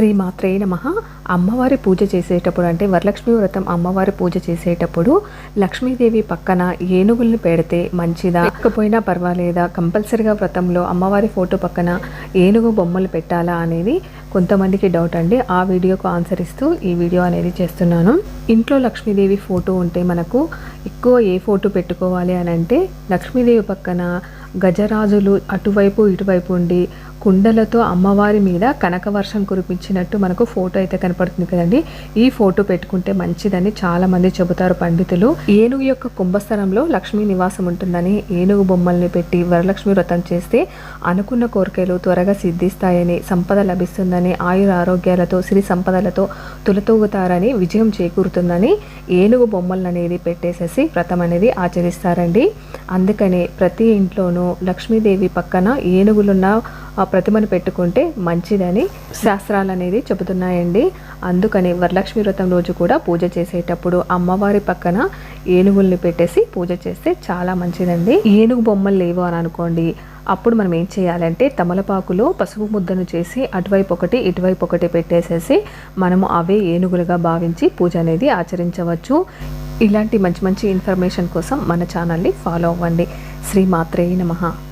శ్రీ మాత్రే నమ. అమ్మవారి పూజ చేసేటప్పుడు అంటే వరలక్ష్మి వ్రతం అమ్మవారి పూజ చేసేటప్పుడు లక్ష్మీదేవి పక్కన ఏనుగుల్ని పెడితే మంచిదా? ఎక్కపోయినా పర్వాలేదా? కంపల్సరిగా వ్రతంలో అమ్మవారి ఫోటో పక్కన ఏనుగు బొమ్మలు పెట్టాలా అనేది కొంతమందికి డౌట్ అండి. ఆ వీడియోకు ఆన్సర్ ఇస్తూ ఈ వీడియో అనేది చేస్తున్నాను. ఇంట్లో లక్ష్మీదేవి ఫోటో ఉంటే మనకు ఎక్కువ ఏ ఫోటో పెట్టుకోవాలి అని అంటే లక్ష్మీదేవి పక్కన గజరాజులు అటువైపు ఇటువైపు ఉండి కుండలతో అమ్మవారి మీద కనక వర్షం కురిపించినట్టు మనకు ఫోటో అయితే కనపడుతుంది కదండి. ఈ ఫోటో పెట్టుకుంటే మంచిదని చాలా మంది చెబుతారు పండితులు. ఏనుగు యొక్క కుంభస్థలంలో లక్ష్మీ నివాసం ఉంటుందని ఏనుగు బొమ్మల్ని పెట్టి వరలక్ష్మి వ్రతం చేస్తే అనుకున్న కోరికలు త్వరగా సిద్ధిస్తాయని సంపద లభిస్తుందని ఆయుర ఆరోగ్యాలతో సిరి సంపదలతో తులతూగుతారని విజయం చేకూరుతుందని ఏనుగు బొమ్మలను అనేది పెట్టేసేసి వ్రతం అనేది ఆచరిస్తారండి. అందుకనే ప్రతి ఇంట్లోనూ లక్ష్మీదేవి పక్కన ఏనుగులున్న ఆ ప్రతిమను పెట్టుకుంటే మంచిదని శాస్త్రాలు అనేది చెబుతున్నాయండి. అందుకని వరలక్ష్మి వ్రతం రోజు కూడా పూజ చేసేటప్పుడు అమ్మవారి పక్కన ఏనుగుల్ని పెట్టేసి పూజ చేస్తే చాలా మంచిదండి. ఏనుగు బొమ్మలు లేవు అని అనుకోండి. అప్పుడు మనం ఏం చేయాలంటే తమలపాకులో పసుపు ముద్దను చేసి అటువైపు ఒకటి ఇటువైపు ఒకటి పెట్టేసేసి మనము అవే ఏనుగులుగా భావించి పూజ అనేది ఆచరించవచ్చు. ఇలాంటి మంచి మంచి ఇన్ఫర్మేషన్ కోసం మన ఛానల్ని ఫాలో అవ్వండి. శ్రీ మాత్రేయ నమః.